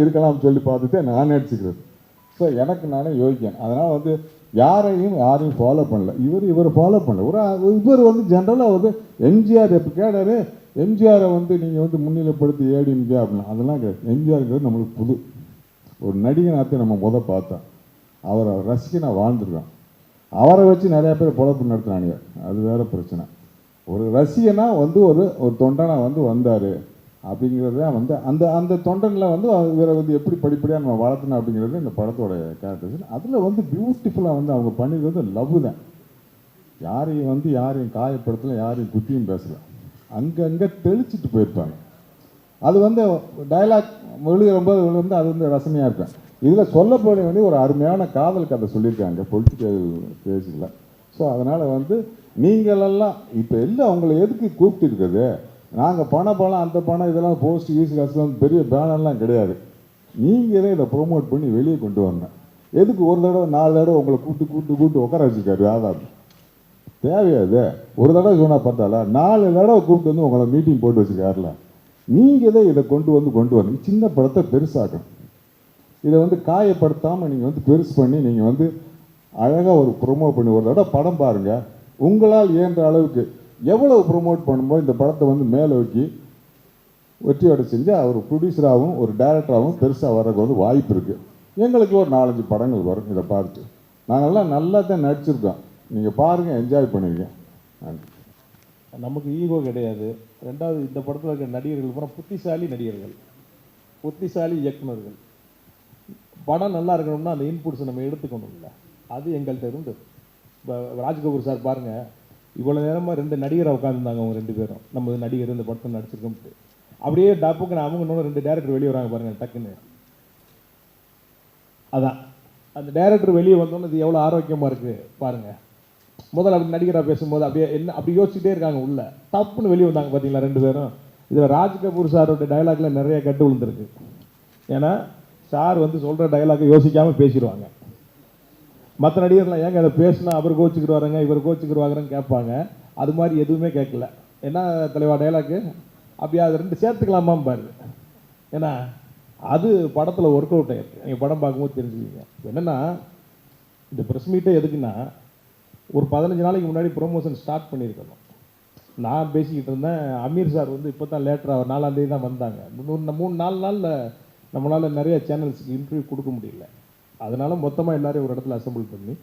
இருக்கலாம்னு சொல்லி பார்த்துட்டு நான் நடிச்சுக்கிறது ஸோ எனக்கு நானே யோகிக்கேன் அதனால் வந்து யாரையும் யாரையும் ஃபாலோ பண்ணல. இவர் இவர் ஃபாலோ பண்ணல. ஒரு இவர் வந்து ஜென்ரலாக வந்து எம்ஜிஆர் எப்போ கேட்டார்? எம்ஜிஆரை வந்து நீங்கள் வந்து முன்னிலைப்படுத்தி ஏடிஎம்கே அப்படின்னா. அதெல்லாம் கிடையாது. எம்ஜிஆருங்கிறது நம்மளுக்கு புது. ஒரு நடிகனாகத்தை நம்ம முத பார்த்தோம் அவரை ரசிக்க நான் வாழ்ந்துருக்கோம் அவரை வச்சு நிறைய பேர் பொழப்பு நடத்துனானுங்க. அது வேறு பிரச்சனை. ஒரு ரசிகனாக வந்து ஒரு ஒரு தொண்டனாக வந்து வந்தார். அப்படிங்கிறது தான் வந்து அந்த அந்த தொண்டனில் வந்து இவரை வந்து எப்படி படிப்படியாக நம்ம வளர்த்தணும் அப்படிங்கிறது இந்த படத்தோட கேரக்டர்ஸ் அதில் வந்து பியூட்டிஃபுல்லாக வந்து அவங்க பண்ணியிருக்கிறது லவ் தான். யாரையும் வந்து யாரையும் காயப்படுத்தலை யாரையும் குத்தியும் பேசல. அங்கங்கே தெளிச்சிட்டு போயிருப்பாங்க. அது வந்து டைலாக் எழுதும்போது வந்து அது வந்து ரசனையாக இருக்கும். இதில் சொல்லப்போன வந்து ஒரு அருமையான காதல் கதை சொல்லியிருக்காங்க பொலிட்டிக்கல் பேஸில் ஸோ அதனால் வந்து நீங்களெல்லாம் இப்போ எல்லாம் அவங்கள எதுக்கு கூப்பிட்டு இருக்குது? நாங்கள் பணம் பணம் அந்த பணம் இதெல்லாம் போஸ்ட் ஈஸ் கஷ்டம் பெரிய பேனர்லாம் கிடையாது. நீங்களே இதை ப்ரோமோட் பண்ணி வெளியே கொண்டு வரணும் எதுக்கு ஒரு தடவை நாலு தடவை உங்களை கூப்பிட்டு கூப்பிட்டு கூப்பிட்டு உட்கார வச்சுக்காரு ஆதாரம் தேவையாது ஒரு தடவை சொன்னால் பார்த்தால நாலு தடவை கூப்பிட்டு வந்து உங்களை மீட்டிங் போட்டு வச்சுக்காருல. நீங்கள் தான் இதை கொண்டு வந்து கொண்டு வரணும் சின்ன படத்தை பெருசாக்கணும். இதை வந்து காயப்படுத்தாமல் நீங்கள் வந்து பெருசு பண்ணி நீங்கள் வந்து அழகாக ஒரு ப்ரொமோட் பண்ணி ஒரு தடவை படம் பாருங்கள் உங்களால் இயன்ற அளவுக்கு எவ்வளவு ப்ரொமோட் பண்ணும்போது இந்த படத்தை வந்து மேலே வைக்கி வெற்றியோட செஞ்சு அவர் ப்ரொடியூசராகவும் ஒரு டேரக்டராகவும் பெருசாக வர்றதுக்கு வந்து வாய்ப்பு இருக்குது எங்களுக்கு ஒரு நாலஞ்சு படங்கள் வரும் இதை பார்த்து. நாங்கள்லாம் நல்லா தான் நடிச்சிருக்கோம். நீங்கள் பாருங்கள் என்ஜாய் பண்ணுவீங்க. நன்றி. நமக்கு ஈகோ கிடையாது. ரெண்டாவது இந்த படத்தில் இருக்கிற நடிகர்கள் பூரா புத்திசாலி நடிகர்கள். புத்திசாலி இயக்குனர்கள் படம் நல்லா இருக்கணும்னா அந்த இன்புட்ஸை நம்ம எடுத்துக்கணும்ல. அது எங்கள்கிட்ட இருந்தது. இப்போ ராஜ்கபூர் சார் பாருங்கள் இவ்வளோ நேரமாக ரெண்டு நடிகரை உட்காந்துருந்தாங்க அவங்க ரெண்டு பேரும். நம்ம நடிகர் இந்த படத்தை நடிச்சிருக்கோம்ட்டு அப்படியே டப்புக்கு அவங்க இன்னொன்று ரெண்டு டேரக்டர் வெளியே வராங்க பாருங்க டக்குன்னு. அதான். அந்த டேரக்டர் வெளியே வந்தோன்னே இது எவ்வளோ ஆரோக்கியமாக இருக்குது பாருங்க. முதல்ல அப்படி நடிகராக பேசும்போது அப்படியே என்ன அப்படி யோசிச்சுட்டே இருக்காங்க உள்ள. தப்புன்னு வெளியே வந்தாங்க பார்த்தீங்களா ரெண்டு பேரும். இதில் ராஜ் கபூர் சாரோட டயலாக்ல நிறைய கட்டு விழுந்திருக்கு. ஏன்னா சார் வந்து சொல்கிற டயலாக்கை யோசிக்காமல் பேசிடுவாங்க. மற்ற நடிகர்லாம் ஏங்க அதை பேசினா அவர் கோச்சுக்கிடுவாருங்க இவர் கோச்சுக்கிடுவாங்கன்னு கேட்பாங்க. அது மாதிரி எதுவுமே கேட்கல. என்ன தலைவா டைலாக்கு அப்படியே அது ரெண்டு சேர்த்துக்கலாமாம் பாரு. ஏன்னா அது படத்தில் ஒர்க் அவுட் ஆயிருக்கு. நீங்கள் படம் பார்க்கும்போது தெரிஞ்சுக்கிங்க என்னென்னா இந்த ப்ரெஸ் மீட்டே எதுக்குன்னா ஒரு பதினஞ்சு நாளைக்கு முன்னாடி ப்ரொமோஷன் ஸ்டார்ட் பண்ணியிருக்கணும். நான் பேசிக்கிட்டு இருந்தேன் அமீர் சார் வந்து இப்போ தான் லேட்டராக நாலாந்தேதி தான் வந்தாங்க. மூணு மூணு நாலு நாளில் நம்மளால் நிறைய சேனல்ஸுக்கு இன்டர்வியூ கொடுக்க முடியல. அதனால மொத்தமாக எல்லாரையும் ஒரு இடத்துல அசம்பிள் பண்ணி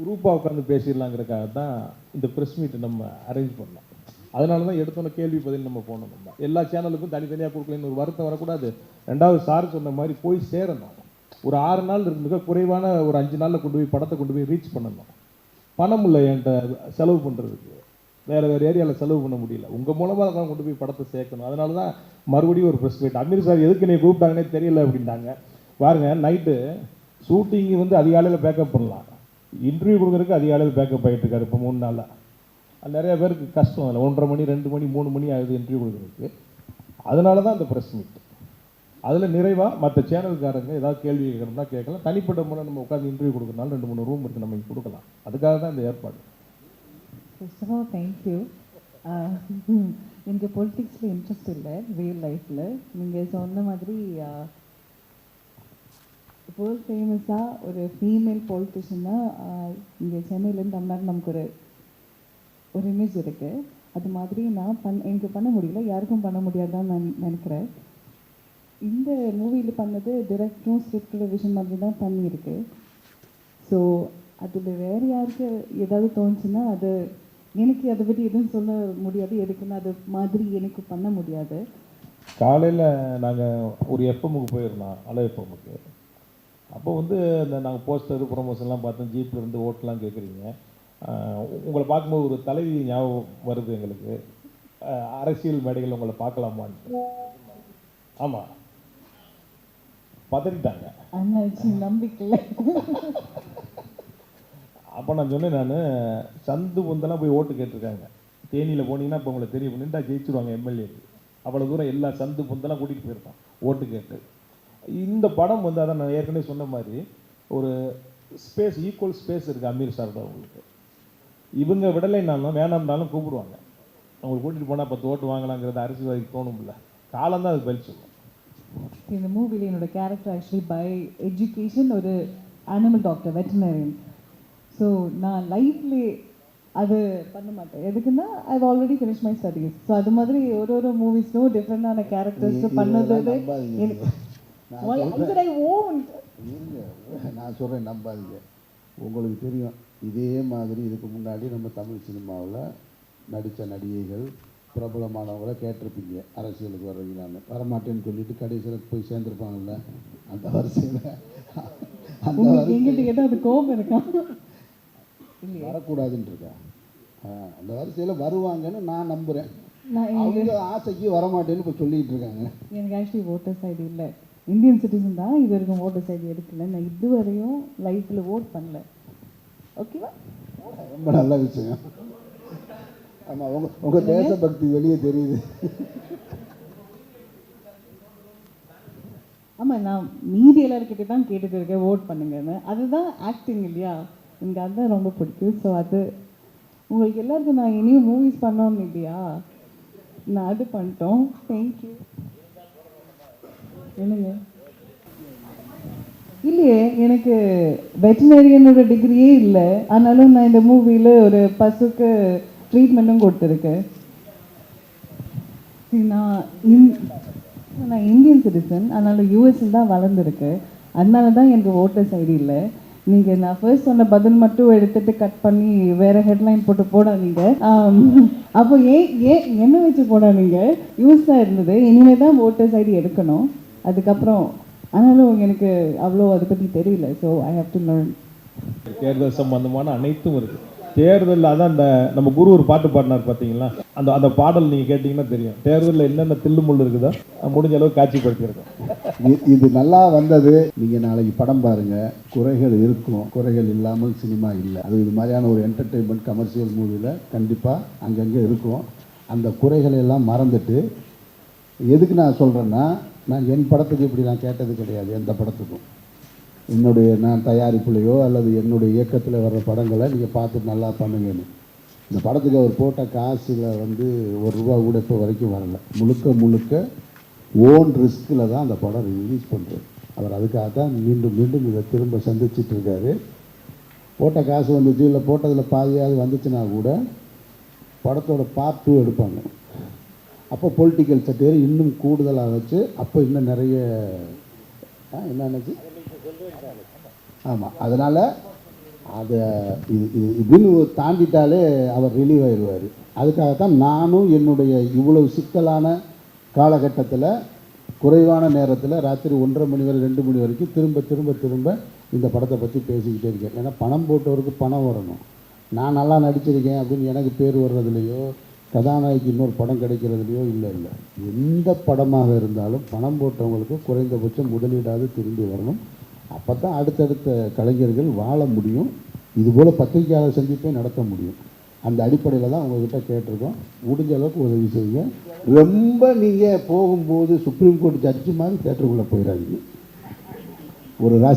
குரூப்பாக உட்காந்து பேசிடலாங்கிறக்காக தான் இந்த ப்ரெஸ் மீட்டை நம்ம அரேஞ்ச் பண்ணோம். அதனால தான் எடுத்தோன்னே கேள்வி பதில் நம்ம போனோம் நம்ம. எல்லா சேனலுக்கும் தனித்தனியாக கொடுக்கலன்னு ஒரு வருத்தம் வரக்கூடாது. ரெண்டாவது சார் சொன்ன மாதிரி போய் சேரணும். ஒரு ஆறு நாள் மிக குறைவான ஒரு அஞ்சு நாளில் கொண்டு போய் படத்தை கொண்டு போய் ரீச் பண்ணணும். பணம் இல்லை என்கிட்ட செலவு பண்ணுறதுக்கு வேறு வேறு ஏரியாவில் செலவு பண்ண முடியல. உங்கள் மூலமாக தான் கொண்டு போய் படத்தை சேர்க்கணும். அதனால தான் மறுபடியும் ஒரு ப்ரெஸ் மீட் அமீர் சார் எதுக்கு நீ கூப்பிட்டாங்கன்னே தெரியல அப்படின்ட்டாங்க. பாருங்கள் நைட்டு ஷூட்டிங் வந்து அதிகாலையில் பேக்கப் பண்ணலாம். இன்டர்வியூ கொடுக்குறதுக்கு அதிகாலையில் பேக்கப் ஆகிட்டு இருக்காரு இப்போ மூணு நாளில். நிறைய பேருக்கு கஷ்டம் அதில். ஒன்றரை மணி ரெண்டு மணி மூணு மணி ஆகுது இன்டர்வியூ கொடுக்குறதுக்கு. அதனால தான் அந்த ப்ரெஸ் மீட் அதில் நிறைவாக மற்ற சேனல்காரங்க ஏதாவது கேள்வி கேட்கணும்னா கேட்கலாம். தனிப்பட்ட முறை நம்ம உட்காந்து இன்டர்வியூ கொடுக்குறதுனால ரெண்டு மூணு ரூம் இருக்குது நம்ம கொடுக்கலாம். அதுக்காக தான் இந்த ஏற்பாடு. ஃபர்ஸ்ட் ஆஃப் ஆல் தேங்க்யூ எனக்கு பொலிட்டிக்ஸில் இன்ட்ரெஸ்ட் இல்லை ரியல் லைஃப்பில் நீங்கள் சொன்ன மாதிரி வேர்ல்ட் ஃபேமஸாக ஒரு ஃபீமேல் பொலிட்டிஷியனாக இங்கே சென்னையிலேருந்து தமிழ்நாடு நமக்கு ஒரு ஒரு இமேஜ் இருக்குது அது மாதிரி நான் பண் எனக்கு பண்ண முடியல. யாருக்கும் பண்ண முடியாதுதான் நான் நினைக்கிறேன். இந்த மூவியில் பண்ணது டிரெக்டரும் ஸ்கிரிப்ட் விஷன் மாதிரி தான் பண்ணியிருக்கு. ஸோ அதில் வேறு யாருக்கு ஏதாவது தோணுச்சுன்னா அது எனக்கு அதை பற்றி எதுவும் சொல்ல முடியாது. எதுக்குன்னு அது மாதிரி எனக்கு பண்ண முடியாது. காலையில் நாங்கள் ஒரு எஃப்எம்முக்கு போயிருந்தோம். அலை எஃப்எம்முக்கு அப்போ வந்து இந்த நாங்கள் போஸ்டர் ப்ரொமோஷன்லாம் பார்த்தோம் ஜீப்பில் இருந்து ஓட்டெலாம் கேட்குறீங்க உங்களை பார்க்கும்போது ஒரு தலைவி ஞாபகம் வருது எங்களுக்கு. அரசியல் மேடைகள் உங்களை பார்க்கலாமான்னு. ஆமாம் பதறிட்டாங்க. நம்பிக்கை. அப்போ நான் சொன்னேன் நான் சந்து பொந்தெல்லாம் போய் ஓட்டு கேட்டிருக்காங்க. தேனியில் போனீங்கன்னா இப்போ உங்களை தெரியும் நின்றா ஜெயிச்சிருவாங்க எம்எல்ஏக்கு அவ்வளோ தூரம் எல்லா சந்து பொந்தெல்லாம் கூட்டிகிட்டு போயிருக்கான் ஓட்டு கேட்டு. இந்த படம் வந்து அதான் நான் ஏற்கனவே சொன்ன மாதிரி ஒரு ஸ்பேஸ் ஈக்குவல் ஸ்பேஸ் இருக்குது அமீர் சார்ட அவங்களுக்கு. இவங்க விடலைனாலும் வேணாம்னாலும் கூப்பிடுவாங்க. அவங்களை கூட்டிகிட்டு போனால் பத்து ஓட்டு வாங்கலாங்கிறது அரசியல்வாதிக்கு தோணும்ல. காலம் தான் அது பதில் சொல்லும். இந்த மூவியில் என்னோட கேரக்டர் ஆக்சுவலி பை எஜுகேஷன் ஒரு அனிமல் டாக்டர் வெட்டினரியன் ஸோ நான் லைஃப்லே அது பண்ண மாட்டேன். எதுக்குன்னா I already finish my studies so அது மாதிரி ஒரு ஒரு மூவிஸ்லும் டிஃப்ரெண்டான கேரக்டர்ஸ் பண்ணது எனக்கு நான் சொல்கிறேன் நம்பாதீங்க. உங்களுக்கு தெரியும் இதே மாதிரி இதுக்கு முன்னாடி நம்ம தமிழ் சினிமாவில் நடித்த நடிகைகள் பிரபலமானவங்கள கேட்டிருப்பீங்க. அரசியலுக்கு வர்றீங்களான்னு. வரமாட்டேன்னு சொல்லிட்டு கடைசியில் போய் சேர்ந்துருப்பாங்கல்ல அந்த வரிசையில். வரக்கூடாதுன்னு இருக்கா? அந்த வரிசையில் வருவாங்கன்னு நான் நம்புகிறேன் அவங்க ஆசைக்கு வரமாட்டேன்னு இப்போ சொல்லிட்டு இருக்காங்க. எனக்கு ஆக்சுவலி ஓட்டர்ஸ் ஐடி இல்லை. இந்தியன் சிட்டிசன் தான் இது வரைக்கும் ஓட்டர்ஸ் ஐடி எடுக்கல. நான் இதுவரையும் லைஃப்பில் ஓட் பண்ணல. ஓகேவா ரொம்ப நல்ல விஷயம். ஆமாம் உங்கள் உங்கள் தேசபக்தி வெளியே தெரியுது. ஆமாம் நான் மீதி எல்லாருக்கிட்ட தான் கேட்டுட்டு இருக்கேன். ஓட் பண்ணுங்கன்னு. அதுதான் ஆக்டிங் இல்லையா? எனக்கு அதுதான் ரொம்ப பிடிக்கும். ஸோ அது உங்களுக்கு எல்லாருக்கும் நான் இனியும் மூவிஸ் பண்ணோம் இல்லையா? நான் அது பண்ணிட்டோம். தேங்க்யூ என்னங்க? இல்லையே எனக்கு வெட்டினரியனோட டிகிரியே இல்லை. ஆனாலும் நான் இந்த மூவியில் ஒரு பசுக்கு ட்ரீட்மெண்ட்டும் கொடுத்துருக்கேன். சரி, நான் இந் நான் இந்தியன் சிட்டிசன் அதனால் யூஎஸில் தான் வளர்ந்துருக்கேன். அதனால தான் எனக்கு ஓட்டர்ஸ் ஐடி இல்லை. நீங்கள் நான் ஃபர்ஸ்ட் சொன்ன பதில் மட்டும் எடுத்துட்டு கட் பண்ணி வேறு ஹெட்லைன் போட்டு போடாதீங்க. அப்போ ஏன் ஏன் என்ன வச்சு போடாதீங்க? யூஸாக தான் இருந்தது. இனிமேல் தான் ஓட்டர்ஸ் ஐடி எடுக்கணும். அதுக்கப்புறம் ஆனாலும் எனக்கு அவ்வளோ அதை பற்றி தெரியல. So I have to learn தேர்தல் சம்பந்தமான அனைத்தும் இருக்கு. தேர்தலில் அதான் அந்த நம்ம குரு ஒரு பாட்டு பாடினார் பார்த்தீங்களா? அந்த அந்த பாடல் நீங்கள் கேட்டிங்கன்னா தெரியும். தேர்தலில் என்னென்ன தில்லு முள்ளு இருக்குதோ முடிஞ்ச அளவுக்கு காட்சிப்படுத்தியிருக்கோம். இது நல்லா வந்தது. நீங்கள் நாளைக்கு படம் பாருங்க. குறைகள் இருக்கும். குறைகள் இல்லாமல் சினிமா இல்லை. அது இது மாதிரியான ஒரு என்டர்டெயின்மெண்ட் கமர்ஷியல் மூவியில் கண்டிப்பாக அங்கங்கே இருக்கும். அந்த குறைகளை எல்லாம் மறந்துட்டு எதுக்கு நான் சொல்கிறேன்னா நான் என் படத்துக்கு இப்படி நான் கேட்டது கிடையாது எந்த படத்துக்கும். என்னுடைய நான் தயாரிப்புலையோ அல்லது என்னுடைய இயக்கத்தில் வர்ற படங்களை நீங்கள் பார்த்து நல்லா பண்ணுங்கன்னு. இந்த படத்துக்கு அவர் போட்ட காசில் வந்து ஒரு ரூபா கூட இப்போ வரைக்கும் வரல. முழுக்க முழுக்க ஓன் ரிஸ்கில் தான் அந்த படம் ரிலீஸ் பண்ணுறது அவர் அதுக்காக தான் மீண்டும் மீண்டும் இதை திரும்ப சந்திச்சிட்டு இருக்காரு. போட்ட காசு வந்துச்சு இல்லை போட்டதில் பாதியாவது வந்துச்சுன்னா கூட படத்தோட பார்ட் டூ எடுப்பாங்க. அப்போ பொலிட்டிக்கல் சட்டேர் இன்னும் கூடுதலாக வச்சு அப்போ இன்னும் நிறைய என்னென்னச்சு ஆமாம் அதனால் அதை இது இது இதுன்னு தாண்டிட்டாலே அவர் ரிலீவ் ஆயிடுவார். அதுக்காகத்தான் நானும் என்னுடைய இவ்வளவு சிக்கலான காலகட்டத்தில் குறைவான நேரத்தில் ராத்திரி ஒன்றரை மணி வரை ரெண்டு மணி வரைக்கும் திரும்ப திரும்ப திரும்ப இந்த படத்தை பற்றி பேசிக்கிட்டே இருக்கேன். ஏன்னா பணம் போட்டவருக்கு பணம் வரணும். நான் நல்லா நடிச்சிருக்கேன் அப்படின்னு எனக்கு பேர் வர்றதுலையோ கதாநாயகி இன்னொரு படம் கிடைக்கிறதுலையோ இல்லை இல்லை. எந்த படமாக இருந்தாலும் பணம் போட்டவங்களுக்கு குறைந்தபட்சம் முதலீடாவது திரும்பி வரணும். அப்போ தான் அடுத்தடுத்த கலைஞர்கள் வாழ முடியும். இதுபோல் பத்திரிகையாளர் சந்திப்பை நடத்த முடியும். அந்த அடிப்படையில் தான் உங்ககிட்ட கேட்டிருக்கோம். முடிஞ்ச அளவுக்கு உதவி செய்யுங்க. ரொம்ப நீங்கள் போகும்போது சுப்ரீம் கோர்ட் ஜட்ஜு மாதிரி தேட்டருக்குள்ளே போயிடாதீங்க ஒரு ரசி